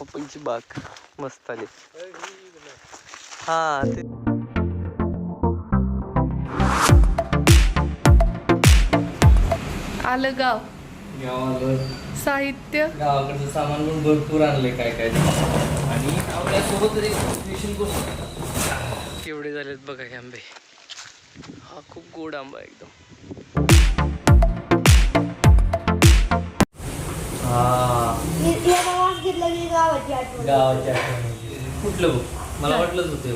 पपईची बाग मस्त आली हा ते आलं गाव. साहित्य. गावाकडचं सामान पण भरपूर आणलंय काय काय. आणि आपल्यासोबत एक स्पेशल गोष्ट केवढे झालेत बघा हे आंबे. हा खूप गोड आंबा आहे एकदम. हा. गावाची आठवण. कुठलं बघ? मला वाटलंच होतं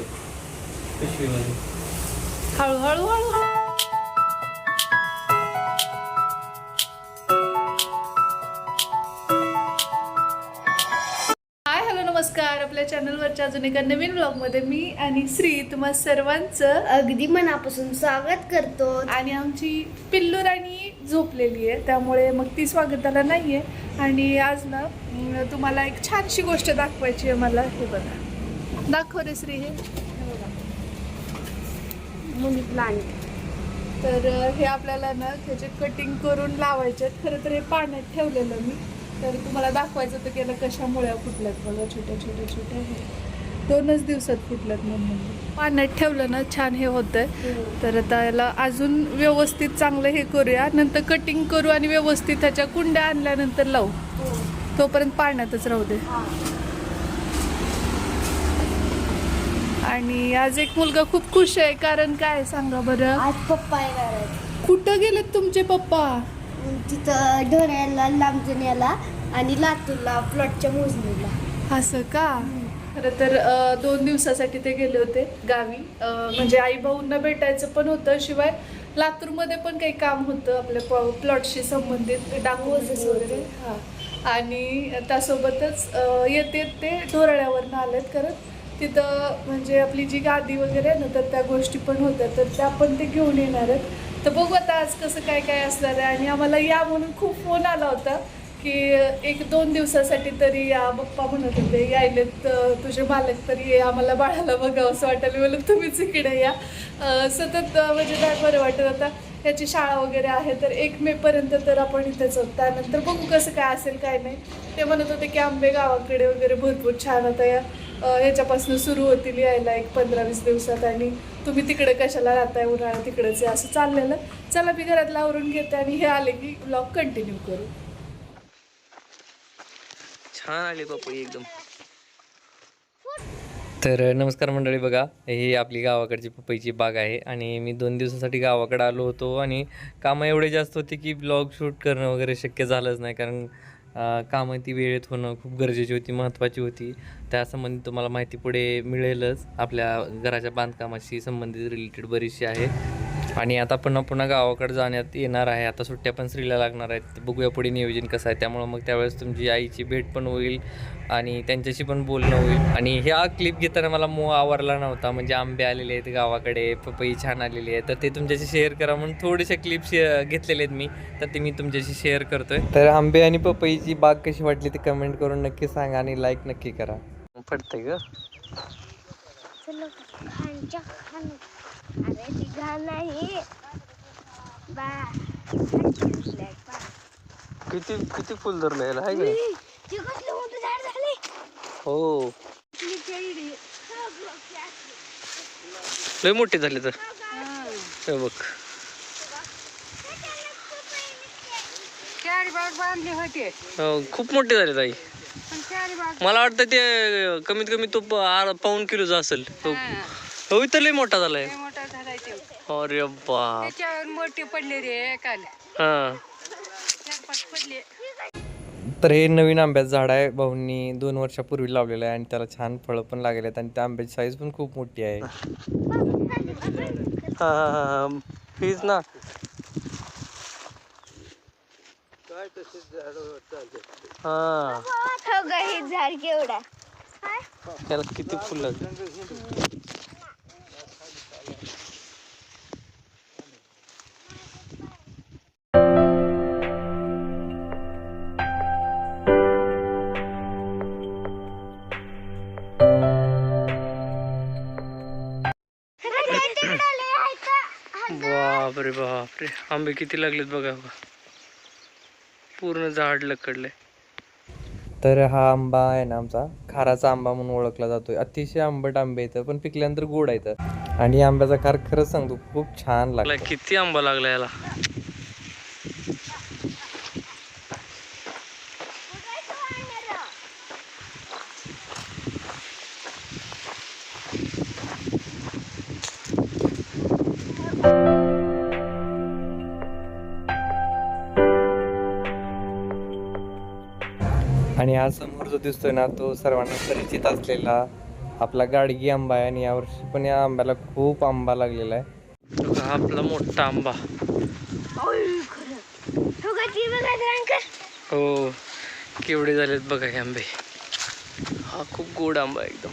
पिशवीमध्ये. हळूहळू हळू नमस्कार. आपल्या चॅनलवरच्या अजून एका नवीन ब्लॉगमध्ये मी आणि श्री तुम्हा सर्वांचं अगदी मनापासून स्वागत करतो. आणि आमची पिल्लू राणी झोपलेली आहे त्यामुळे मग ती स्वागताला नाही आहे आणि आज ना तुम्हाला एक छानशी गोष्ट दाखवायची आहे मला. हे बघा. दाखव रे श्री हे. मनी प्लांट तर हे आपल्याला ना त्याचे कटिंग करून लावायचे खरं तर हे पाण्यात ठेवलेलं मी. तर तुम्हाला दाखवायचं होतं की याला कशा मुळ्या फुटल्यात बघा छोट्या छोट्या छोट्या हे. दोनच दिवसात फुटल्यात म्हणून पाण्यात ठेवलं ना छान हे होतंय. तर आता याला अजून व्यवस्थित चांगलं हे करूया. नंतर कटिंग करू आणि व्यवस्थित त्याच्या कुंड्या आणल्यानंतर लावू. तोपर्यंत पाण्यातच राहू दे. आणि आज एक मुलगा खूप खुश आहे. कारण काय सांगा बरं? आज पप्पा येणार आहेत. कुठं गेलेत तुमचे पप्पा? तिथं ढोऱ्याला लांबजण्याला आणि लातूरला प्लॉटच्या मोजणीला. असं का? खरं तर अं, दोन दिवसासाठी ते गेले होते गावी. अं, म्हणजे आई भाऊंना भेटायचं पण होतं शिवाय लातूरमध्ये पण काही काम होतं आपल्या प्लॉटशी संबंधित डाकोजेस वगैरे. हा. आणि त्यासोबतच अं, येते ते ढोरळ्यावरनं आलेत कारण तिथं म्हणजे आपली जी गादी वगैरे आहे ना तर त्या गोष्टी पण होत्या तर त्या पण ते घेऊन येणार आहेत. तर बघू आता आज कसं काय काय असणार आहे. आणि आम्हाला या म्हणून खूप फोन आला होता की एक दोन दिवसासाठी तरी या पप्पा म्हणत होते यायलेत तुझे मालक तरी आम्हाला बाळाला बघावं असं वाटायला बोलत तुम्हीच इकडे या. सतत म्हणजे काय बरं वाटत आता त्याची शाळा वगैरे आहे तर एक मे पर्यंत तर आपण इथेच आहोत. त्यानंतर बघू कसं काय असेल काय नाही. ते म्हणत होते की आंबे गावाकडे वगैरे भरपूर छान आता या ह्याच्यापासून सुरू होतील यायला एक पंधरा वीस दिवसात आणि तुम्ही तिकडे कशाला राहताय उन्हाळा तिकडेच आहे असं चाललेलं. चला मी घरातला आवरून घेते आणि हे आले की ब्लॉग कंटिन्यू करू. छान आली पपई एकदम. तर नमस्कार मंडळी बघा ही आपली गावाकडची पपईची बाग आहे आणि मी दोन दिवसासाठी गावाकडे आलो होतो आणि कामं एवढे जास्त होते की ब्लॉग शूट करणं वगैरे शक्य झालंच नाही कारण कामं ती वेळेत होणं खूप गरजेची होती महत्त्वाची होती. त्या संबंधित तुम्हाला माहिती पुढे मिळेलच. आपल्या घराच्या बांधकामाशी संबंधित रिलेटेड बरीचशी आहे. आणि आता पुन्हा पुन्हा गावाकडे जाण्यात येणार आहे. आता सुट्ट्या पण स्त्रीला लागणार आहेत. बघूया पुढे नियोजन कसं आहे. त्यामुळं मग त्यावेळेस तुमची आईची भेट पण होईल आणि त्यांच्याशी पण बोलणं होईल. आणि ह्या क्लिप घेताना मला मोह आवरला नव्हता. म्हणजे आंबे आलेले आहेत गावाकडे पपई छान आलेली आहे. तर ते तुमच्याशी शेअर करा म्हणून थोडेसे क्लिप घेतलेले आहेत मी. तर ते मी तुमच्याशी शेअर करतोय. तर आंबे आणि पपईची बाग कशी वाटली ते कमेंट करून नक्की सांगा आणि लाईक नक्की करा. पडतंय ग. अरे ती घाण नाही. बा किती किती फुल धरलं याला आहे का ते कसलं मोठं झाड झाले हो. लय मोठे झाले तर. हे बघ. चार बाग बांधले होते. हो, खूप मोठे झाले ताई. पण चार बाग मला वाटतं ते कमीत कमी तो प- आर- पाऊण किलोचा असेल. तो हो. इथं लय मोठा झालाय. लय मोठा अरे बाप. त्याच्यावर मोठे पडले रे काल. हा. चार पाच पडले. तर हे नवीन आंब्याचं झाड आहे. भाऊंनी दोन वर्षापूर्वी लावलेलं आहे आणि त्याला छान फळं पण लागले आहेत आणि त्या आंब्याची साईज पण खूप मोठी आहे. हीच ना. हा. हो गा हे झाड केवढा त्याला किती फुल बापरे आंबे किती लागलेत बघा बघा. पूर्ण झाड लकडलंय. तर हा आंबा आहे ना आमचा खाराचा आंबा म्हणून ओळखला जातोय. अतिशय आंबट आंबे येतं पण पिकल्यानंतर गोड येतं आणि आंब्याचा खार खरंच सांगतो खूप छान लागला किती आंबा लागला याला? आणि हा समोर जो दिसतोय ना तो सर्वांना परिचित असलेला आपला गाडगी आंबा आहे. आणि यावर्षी पण या आंब्याला खूप आंबा लागलेला आहे. हा आपला मोठा आंबा. हो केवढे झालेत बघा हे आंबे. हा खूप गोड आंबा एकदम.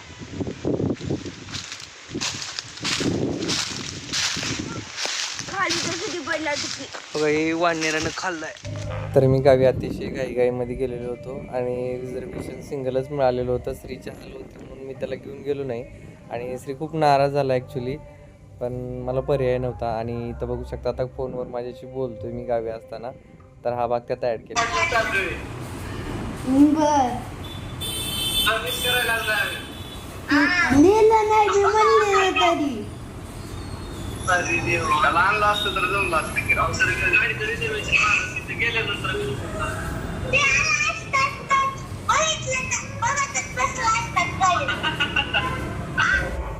बघा हे वानेरानं खाल्लाय. तर मी गावी अतिशय घाईघाईमध्ये गेलेलो होतो आणि रिझर्वेशन सिंगलच मिळालेलं होतं. श्रीच्या हाल होते म्हणून मी त्याला घेऊन गेलो नाही. आणि श्री खूप नाराज झाला ॲक्च्युली पण मला पर्याय नव्हता आणि इथं बघू शकता आता फोनवर माझ्याशी बोलतोय मी गावी असताना. तर हा भाग त्यात ॲड केला. म्हणले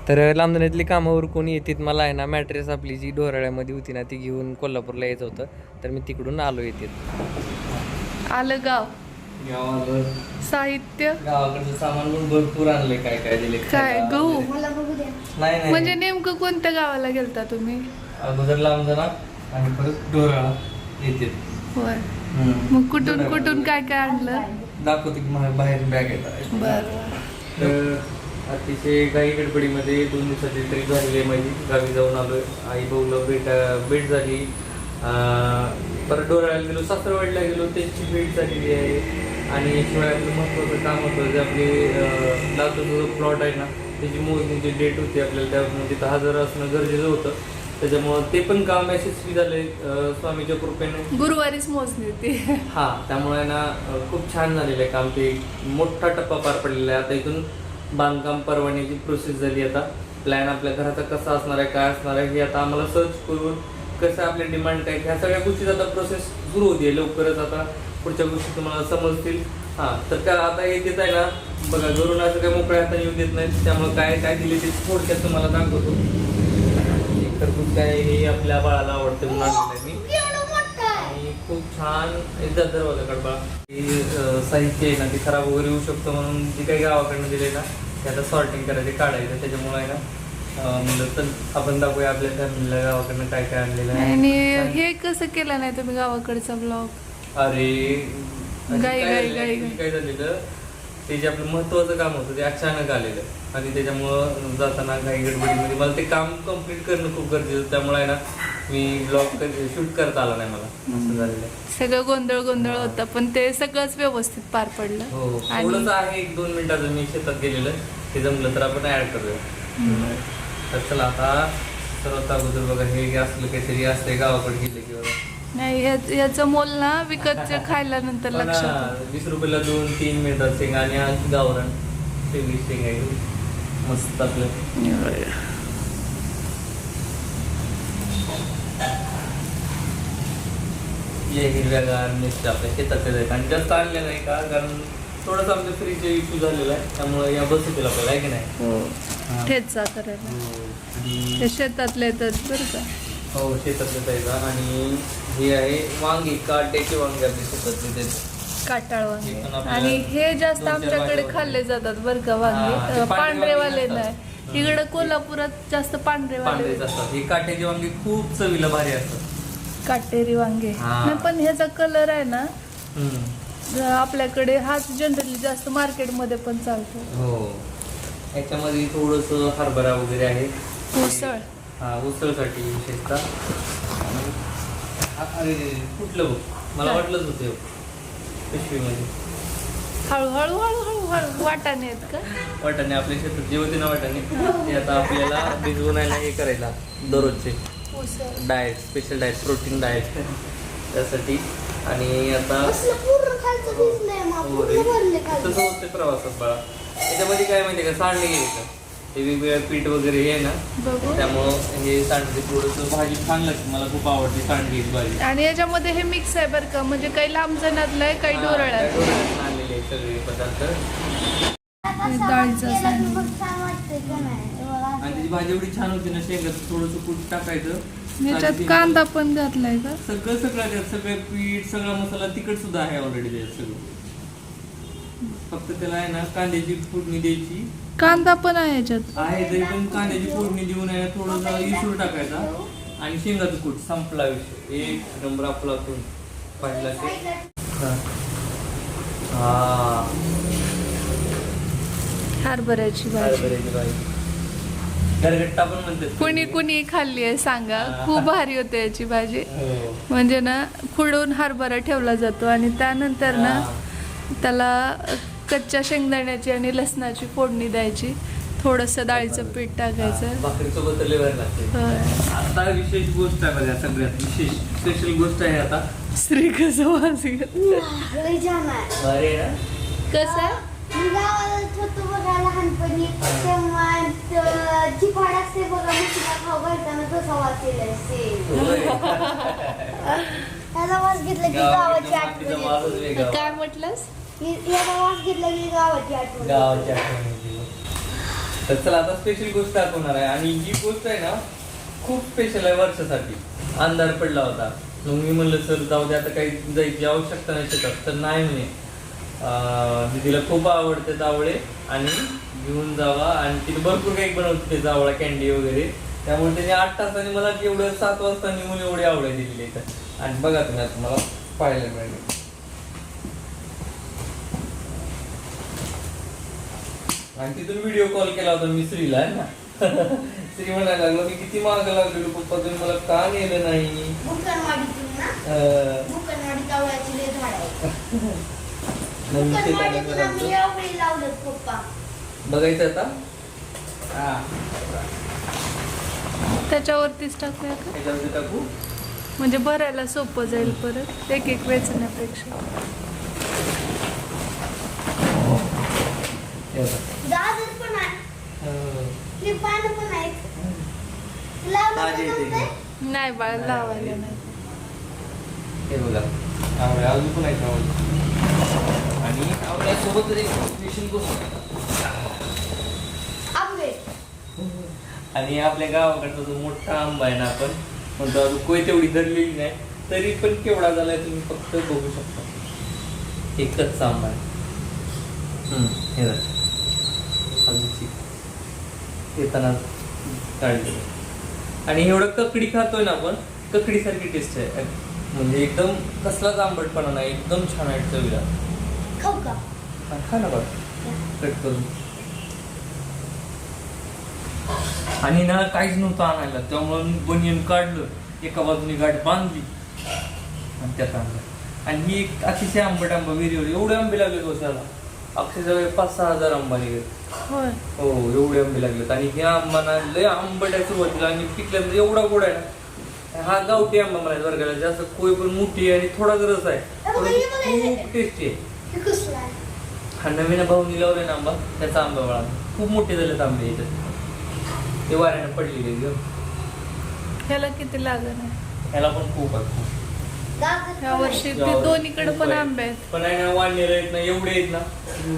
तरी तर लांबणीतली कामावर कोणी येतात. मला आहे ना मॅट्रेस आपली जी डोराळ्यामध्ये होती ना ती घेऊन कोल्हापूरला यायचं होतं. तर मी तिकडून आलो येते आलं गाव. साहित्य. गावाकडचं सामान पण भरपूर आणले काय काय दिले काय गहू? मला बघू द्या. नाही नाही. म्हणजे नेमकं कोणत्या गावाला गेलता तुम्ही? अगोदर लांब आणि परत डोराळा येते होय. मग कुठून कुठून काय काय आणलं? दाखवते की मा- बाहेर बॅग येतात बर. तर अतिशय काही गडबडीमध्ये दोन दिवसाची ट्रिप झालेली आहे माझी गावी जाऊन आलोय आई भाऊला भेट भेट झाली. अं, परत डोराळ्याला गेलो. सासरवाडीला गेलो. त्यांची भेट झालेली आहे. आणि शिवाय आपलं महत्त्वाचं काम होतं जे आपले लातूरचा जो प्लॉट आहे ना त्याची मोजणीची डेट होती आपल्याला. त्या म्हणजे हजार असणं गरजेचं होतं. त्याच्यामुळं ते पण काम यशस्वी झाले स्वामीच्या कृपेने. गुरुवारीच मोजली होती. हा त्यामुळे ना खूप छान झालेलं आहे काम. ते मोठा टप्पा पार पडलेला आहे. आता इथून बांधकाम परवान्याची प्रोसेस झाली आता. प्लॅन आपल्या घराचा कसा असणार आहे काय असणार आहे हे आता आम्हाला सर्च करून कसं आपले डिमांड काय ह्या सगळ्या गोष्टी आता प्रोसेस सुरू होती लवकरच आता. पुढच्या गोष्टी तुम्हाला समजतील. हां तर काय आता येत आहे ना बघा घरून असं काय मोकळ्या हाताने येऊ देत नाही त्यामुळे काय काय दिले ते थोडक्यात तुम्हाला दाखवतो. खरबूज काय हे आपल्या बाळाला आवडते म्हणून मी. आणि खूप छान एकदा दरवाजा कडबा. हे अं, साहित्य आहे ना ते खराब वगैरे होऊ शकतं म्हणून जे काही गावाकडनं दिले ना ते आता सॉर्टिंग करायचे काढायचं त्याच्यामुळे आहे ना म्हणलं तर आपण दाखवूया आपल्या फॅमिलीला गावाकडनं काय काय आणलेलं आहे. आणि हे कसं केलं नाही तुम्ही गावाकडचा ब्लॉग अरे गाई, गाई, गाई, काय झालेलं? ते जे आपलं महत्वाचं काम होतं ते अचानक आलेलं. आणि त्याच्यामुळं जाताना काही गडबडीमध्ये मला ते काम कंप्लीट करणं खूप गरजेचं. त्यामुळे आहे ना मी ब्लॉग शूट करता आला नाही मला. असं झालेलं आहे. सगळं गोंधळ गोंधळ होता पण ते सगळंच व्यवस्थित पार पडलं. हो आणि थोडंच आहे एक दोन मिनिटाचं मी शेतात गेलेलं. ते जमलं तर आपण ऍड करूया. तर चला आता सर्वात अगोदर बघा हे असलं काहीतरी असतंय गावाकडे गेले की बघा. नाही ह्याच- ह्याचं मोल ना विकतच्या खायला नंतर लक्षात वीस रुपयाला दोन तीन मिळतात शेंग आणि आज गावरान. शेंगी शेंग आहे. मस्त आपलं. ये हिरव्यागार मिरच्या आपल्या शेतातल्या आहेत. आणि जास्त आणल्या नाही का? कारण थोडंसं आमच्या फ्रीजचा इश्यू झालेला आहे. त्यामुळे या बस येतील आपल्याला आहे की नाही? हो. ठेचा करायला. ते शेतातले येतात बरं का? हो शेतातलं जायचा आणि हे आहे वांगी काट्याची वांगी आपल्या शेतातली ते काटाळ वांगे. पण आपल्याला आणि हे जास्त आमच्याकडे खाल्ले जातात बरं का हा, वांगे ते पांढरे पांढरेवाले वांगे नाही. इकडे कोल्हापुरात जास्त पांढरेवाले पांढरेच असतात. हे काट्याची वांगी खूप चवीला भारी असतात. काटेरी वांगे. हा. नाही, पण ह्याचा कलर आहे ना हम्म. आपल्याकडे हाच जनरली जास्त मार्केटमध्ये पण चालतो. हो. याच्यामध्ये थोडंसं हरभरा वगैरे आहे. उसळ. हा उसळसाठी विशेषतः. अरे कुठलं बघ? मला? वाटलंच होतं हे. पिशवीमध्ये. हळूहळू हळूहळू हळू वाटाणे आहेत का? वाटाणे आपल्या शेतात जे होते ना वाटाणे ते आता आपल्याला भिजवून ना हे करायला दररोजचे. Diet special diet protein diet त्यासाठी. आणि आता हो भरले तसं होतं प्रवासात बाळा. त्याच्यामध्ये काय माहिती का? सांडणे घ्यायचं. ते वेगवेगळं पीठ वगैरे हे ना बघू. त्यामुळं हे सांडगे थोडंसं भाजी छान लागते मला खूप आवडते सांडगेची भाजी. आणि याच्यामध्ये हे मिक्स आहे बरं का म्हणजे काही लांब जणातलं आहे काही हा, डोरळ त्या आहे आहेत सगळे पदार्थ. हे डाळीचं. आणि त्याची भाजी एवढी छान होती ना शेंगाचं थोडंसं कूट टाकायचं. याच्यात कांदा पण घातलाय का? सगळं सगळं त्यात सगळं पीठ सगळा मसाला तिखट सुद्धा आहे ऑलरेडी त्याच्यात सगळं. फक्त त्याला आहे ना कांद्याची फोडणी द्यायची. कांदा पण आहे याच्यात. आहे तरी पण कांद्याची फोडणी देऊन आहे थोडंसं इसूर टाकायचा. आणि शेंगाचं कूट संपला विषय. एक नंबर आपला तो पाहिला ते. हा. हा हरभऱ्याची भाजी. हरभऱ्याची भाजी. गरगट्टा पण म्हणतात. कुणी कुणी खाल्ली आहे सांगा. खूप भारी होते याची भाजी. हो. म्हणजे ना खुडून हरभरा ठेवला जातो आणि त्यानंतर ना हा. त्याला कच्च्या शेंगदाण्याची आणि लसणाची फोडणी द्यायची. थोडंसं डाळीचं पीठ टाकायचं. भाकरीसोबत लय भारी लागते. होय. आता विशेष गोष्ट आहे बघा सगळ्यात विशेष स्पेशल गोष्ट आहे आता. श्री कसं वाजलं लय छान आहे. भारी आहे ना? कसं? मी गावात होतो बघा लहानपणी. तेव्हा त- चिपाड असते बघा मुशीला खाऊ घालताना तसा वास केलाय सेम होय. त्याचा वास घेतला की गावाची गावाकडच्या आठवण मातीचा वासच येते. वेगळा. काय म्हटलंस? याचा वास घेतला की गावाची आठवण. गावाची आठवण येते. तर चला आता स्पेशल गोष्ट दाखवणार आहे. आणि ही गोष्ट आहे ना खूप स्पेशल आहे वर्षासाठी. अंधार पडला होता. मग मी म्हणलं सर जाऊ दे आता काही जायची आवश्यकता नाही शेतात. तर नाही म्हणे. अं, दीदीला खूप आवडते जावळे आणि घेऊन जावा. आणि तिथे भरपूर काही बनवते ते जावळा कॅन्डी वगैरे. त्यामुळे त्याने आठ तासाने मला एवढं सात वाजता निघून आवड आवडे दिलेले इथं आणि बघा तुम्ही आता मला पाहायला मिळेल. आणि तिथून व्हिडिओ कॉल केला होता मी श्रीला आहे ना? श्री म्हणायला लागलो मी किती माग लागलेलो पप्पा तुम्ही मला का नेलं नाही? बघायचं आता? हा. त्याच्यावरतीच टाकूया का? ह्याच्यावरती टाकू? म्हणजे भरायला सोपं जाईल परत एक एक वेचण्यापेक्षा. हे. गाजर पण आहे. हे. पानं पण आहेत. नाही बाळ लावायला नाही. हे बघा आवळे अजून पण आहेत आवळे. आणि आवळ्यासोबत एक आंबे. आणि आपल्या गावाकडचा जो मोठा आंबा आहे ना आपण म्हणतो अजून कोय तेवढी धरलेली नाही तरी पण केवढा झालाय तुम्ही फक्त बघू शकता. एकच आंबा आहे. हे बघा. अजूनची. येताना काढलेलं आणि एवढं ककडी खातोय ना आपण ककडी सारखी टेस्ट आहे म्हणजे एकदम कसलाच आंबटपणा नाही एकदम छान आहे चवीला. खाऊ का? खा ना बघ. कट करून. आणि ना काहीच नव्हतं आणायला त्यामुळं मी बनियन काढलं एका बाजूने गाठ बांधली. आणि त्यात आणलं. आणि ही एक अतिशय आंबट आंबा विहिरीवर एवढे आंबे लागले वर्षाला अक्षरशः पाच सहा हजार आंबा होय. हो एवढे आंबे लागलेत. आणि हे आंबा ना लय आंबट आहे सुरुवातीला. आणि पिकल्यानंतर एवढा गोड आहे ना. हा गावठी आंबा मला वर्गाला जास्त कोय पण मोठी आहे आणि थोडाच रस आहे हे खूप. टेस्टी आहे. हे कसलं आहे? हा नवीन भाऊ निलावरे ना आंबा त्याचा आंबा वळा खूप मोठे झालेत आंबे याच्यात ते वाऱ्याने पडलेले ग. ह्याला किती लागत आहे? ह्याला पण खूप आहे. खूप. ह्या पण वर्षी. ते दोन्हीकडे पण आंबे आहेत. पण आहे ना वाढलेले आहेत ना एवढे आहेत ना.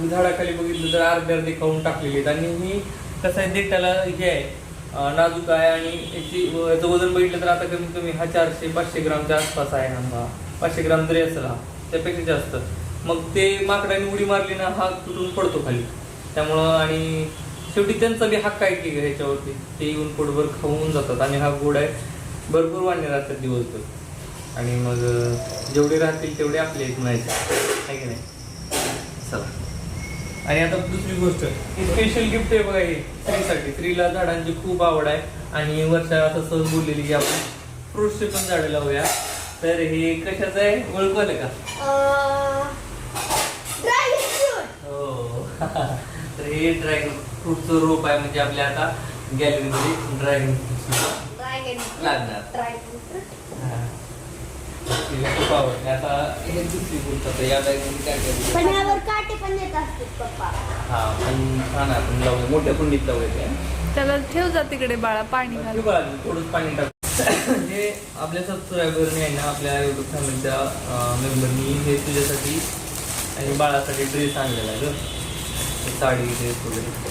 झाडाखाली बघितलं तर अर्धे अर्धे खाऊन टाकलेले आहेत. आणि मी कसं आहे देठाला हे आहे नाजूक आहे आणि याची याचं वजन बघितलं तर आता कमीत कमी हा चारशे पाचशे ग्रामच्या आसपास आहे आंबा पाचशे ग्राम जरी असेल हा त्यापेक्षा जास्त. मग ते माकडाने उडी मारली ना हा तुटून पडतो खाली. त्यामुळं आणि शेवटी त्यांचा बी हक्क आहे की ह्याच्यावरती ते येऊन पोटभर खाऊन जातात. आणि हा गोड आहे भरपूर वाढणे राहतात दिवसभर. आणि मग जेवढे राहतील तेवढे आपले एक म्हणायचे. आहे की नाही? आणि आता दुसरी गोष्ट ही स्पेशल गिफ्ट आहे बघा हे स्त्रीसाठी. स्त्रीला झाडांची खूप आवड आहे. आणि वर्षा असं सहज बोललेली की आपण फ्रुट्सचे पण झाडं लावूया. तर हे कशाचं आहे? ओळखू आलं का. हो. तर हे ड्रॅगन फ्रूटचं रोप आहे म्हणजे आपल्या आता गॅलरीमध्ये ड्रॅगन फ्रूट. लागणार. खूप आवडते आता हे दुसरी गोष्ट आता या बॅगमध्ये काय काय पण यावर काटे पण देत असतात पप्पा. हा पण छान आहे आपण मोठ्या कुंडीत त्याला ठेव जा तिकडे बाळा पाणी घाल. थोडंच पाणी टाक. हे आपल्या सबस्क्रायबरने आहे ना आपल्या युट्यूब फॅमिलीच्या मेंबरनी हे तुझ्यासाठी आणि बाळासाठी ड्रेस आणलेला आहे ग. साडी ड्रेस वगैरे.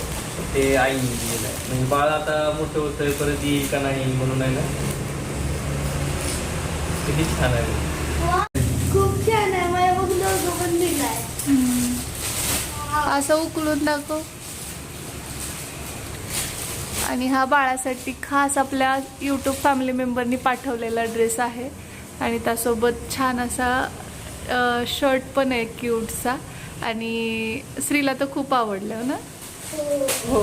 ते आईने दिलेलं आहे. म्हणजे बाळ आता मोठं होतंय परत येईल का नाही म्हणून आहे ना छान आहे. वा, खूप छान आहे. मला बघ लोगो पण दिलाय. असं उकळून दाखव आणि हा बाळासाठी खास आपल्या यूट्यूब फॅमिली मेंबरनी पाठवलेला ड्रेस आहे. आणि त्यासोबत छान असा शर्ट पण आहे क्यूटचा आणि श्रीला तर खूप आवडलं ना? हो.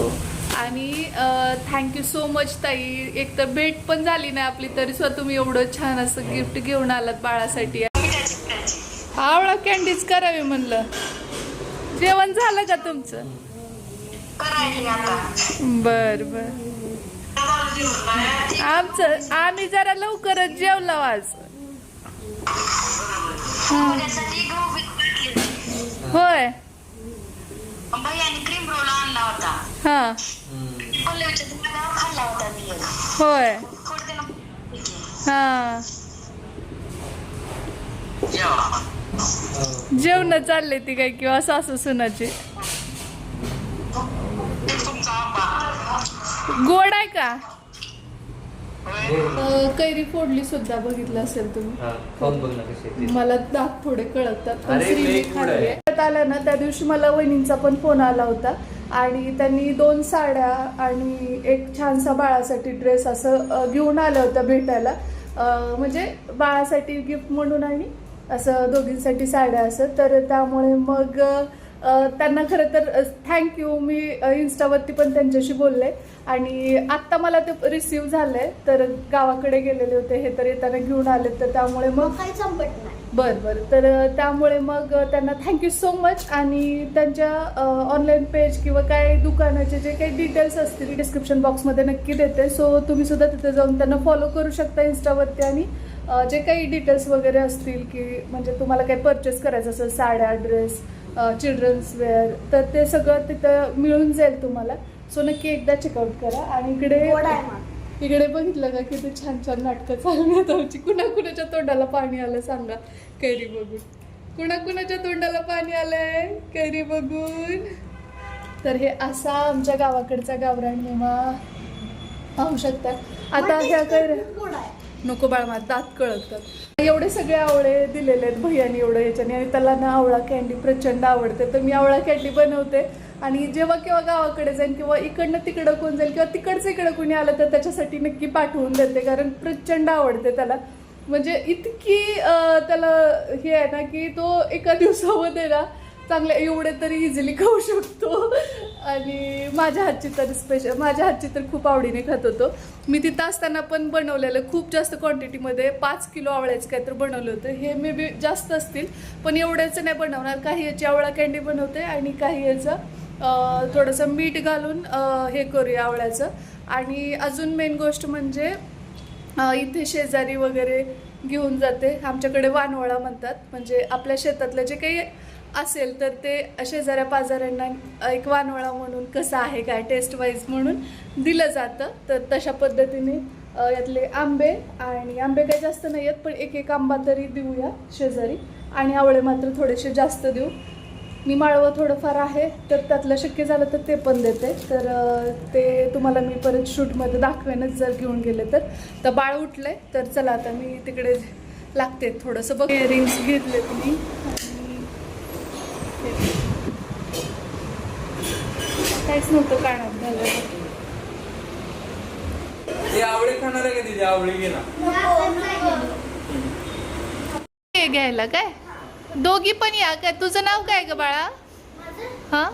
आणि थँक्यू सो मच ताई. एक तर भेट पण झाली नाही आपली तरी सुद्धा तुम्ही एवढं छान असं गिफ्ट घेऊन आलात बाळासाठी. आवळा कॅन्डीज करावी म्हणलं. जेवण झालं का तुमचं? बर बर. आमचं आम्ही जरा लवकरच जेवलो आज. होय. भैयाने क्रीम रोल आणला होता हा पल्लवीच्या दुकानावर खाल्ला होता मी एक. होय थोडं त्यानं हा जेवा. जेवण चालले ती काय किंवा सासू सुनाची ते तुमचा आंबा गोड आहे का कैरी फोडली सुद्धा बघितलं असेल तुम्ही हा खाऊन बघ ना कशी आहे ती. मला दात थोडे कळतात पण अरे, श्रीने लई गोड आहे. खाल्ले. परत आलं ना त्या दिवशी मला वहिनींचा पण फोन आला होता. आणि त्यांनी दोन साड्या आणि एक छानसा बाळासाठी ड्रेस असं घेऊन आलं होतं भेटायला. म्हणजे बाळासाठी गिफ्ट म्हणून आणि असं दोघींसाठी साड्या असं. तर त्यामुळे मग त्यांना खरं तर थँक्यू मी इन्स्टावरती पण त्यांच्याशी बोलले. आणि आत्ता मला ते रिसीव झालंय. तर गावाकडे गेलेले होते हे तर येताना घेऊन आले तर त्यामुळे मग मग काही संपत नाही. बर बर. तर त्यामुळे मग त्यांना थँक्यू सो मच आणि त्यांच्या ऑनलाईन पेज किंवा काय दुकानाचे जे काही डिटेल्स असतील डिस्क्रिप्शन बॉक्समध्ये नक्की देते. सो तुम्ही सुद्धा तिथे जाऊन त्यांना फॉलो करू शकता इन्स्टावरती आणि जे काही डिटेल्स वगैरे असतील की म्हणजे तुम्हाला काही परचेस करायचं असेल साड्या ड्रेस चिल्ड्रन्स वेअर तर ते सगळं तिथं मिळून जाईल तुम्हाला. सो नक्की एकदा चेकआउट करा आणि इकडे गोड आहे इकडे बघितलं का किती छान छान नाटकं चालण्यात आमची. कुणा कुणाच्या तोंडाला पाणी आलं सांगा. कैरी बघून. कुणा कुणाच्या तोंडाला पाणी आलंय? कैरी बघून. तर हे असा आमच्या गावाकडचा गावरान मेवा. पाहू शकता. आता ह्या कैऱ्या आहे? नको बाळ दात कळकतात एवढे सगळे आवळे दिलेले आहेत भैयानी एवढं याच्याने आणि त्याला ना आवळा कॅन्डी प्रचंड आवडते. तर मी आवळा कॅन्डी बनवते. आणि जेव्हा केव्हा गावाकडे जाईन किंवा इकडनं तिकडं कोण जाईल किंवा तिकडचं इकडं कोणी आलं तर त्याच्यासाठी नक्की पाठवून देते कारण प्रचंड आवडते त्याला. म्हणजे इतकी त्याला हे आहे ना की तो एका दिवसामध्ये ना चांगले एवढे तरी इझिली खाऊ शकतो. आणि माझ्या हातची तर स्पेशल माझ्या हातची तर खूप आवडीने खात होतो. मी तिथं असताना पण बनवलेलं खूप जास्त क्वांटिटीमध्ये पाच किलो आवळ्याचं काहीतरी बनवलं होतं. हे मे बी जास्त असतील पण एवढ्याचं नाही बनवणार. काही याची आवळा कँडी बनवते आणि काही याचं थोडंसं मीठ घालून हे करूया आवळ्याचं. आणि अजून मेन गोष्ट म्हणजे इथे शेजारी वगैरे घेऊन जाते. आमच्याकडे वानवळा म्हणतात. म्हणजे आपल्या शेतातलं जे काही असेल तर ते शेजाऱ्या पाजाऱ्यांना एक वानवळा म्हणून कसं आहे काय टेस्ट वाईज म्हणून दिलं जातं. तर तशा पद्धतीने यातले आंबे आणि आंबे काही जास्त नाही आहेत पण एक एक आंबा तरी देऊया शेजारी. आणि आवळे मात्र थोडेसे जास्त देऊ. मी माळवं थोडंफार आहे तर त्यातलं शक्य झालं तर ते पण देते. तर ते तुम्हाला मी परत शूटमध्ये दाखवेनच जर घेऊन गेले तर. तर बाळ उठलंय तर चला आता मी तिकडे लागते थोडंसं बघ. इयरिंग्स घेतले तुम्ही काहीच नव्हतं कानात झालं. ते आवळे खाणार आहे का तिथे आवळे घे ना. घ्यायला काय? दोघी पण या काय? तुझं नाव काय ग बाळा? हां?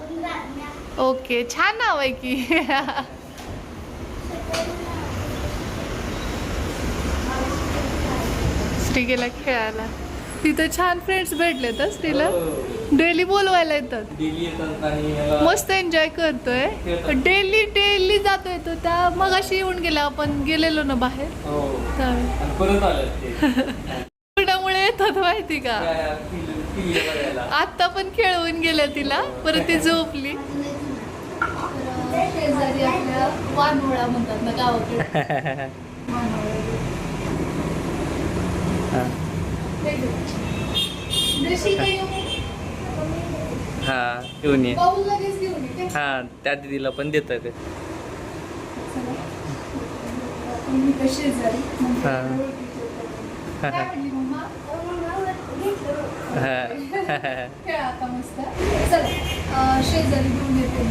ओके छान नाव आहे की. श्री गेला खेळायला. तिथं छान फ्रेंड्स भेटले तर श्रीला डेली बोलवायला येतात. डेली येतात आणि याला मस्त एन्जॉय करतोय. डेली डेली जातोय तो. त्या मग अशी येऊन गेला आपण गेलेलो ना बाहेर. हो. त्यावेळी. आणि परत आलं ते. खेळतात माहिती का? आता पण खेळवून गेल्या तिला परत ती झोपली. वानोळा म्हणतात ना गावाकडे. हा घेऊन ये. हा त्या दिदीला पण देत ते हा. शेजारी घेऊन येते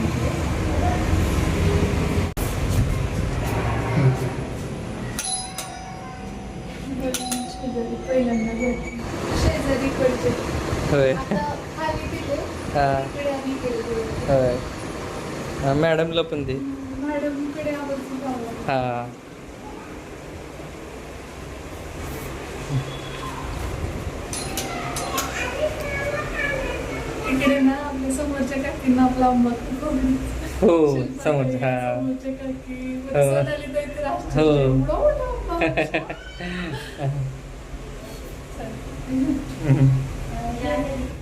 पहिल्यांदा होय आता खाली दिले हा इकडे होय हा, मॅडमला पण दे मॅडम इकडे हा इकडे ना आपल्या समोरच्या काकींना आपला आंबा खूप आवडतो. हो समोर हा समोरच्या काकी हो. सोनाली ताई तर आश्चर्य. हो. एवढा मोठा आंबा.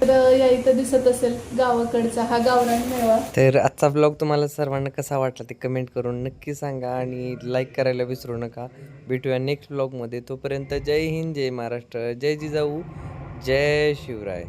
तर या इथं दिसत असेल गावाकडचा हा गावरान तर आजचा ब्लॉग तुम्हाला सर्वांना कसा वाटला ते कमेंट करून नक्की सांगा आणि लाईक करायला विसरू नका. भेटूया नेक्स्ट ब्लॉगमध्ये तोपर्यंत जय हिंद जय महाराष्ट्र जय जिजाऊ जय शिवराय.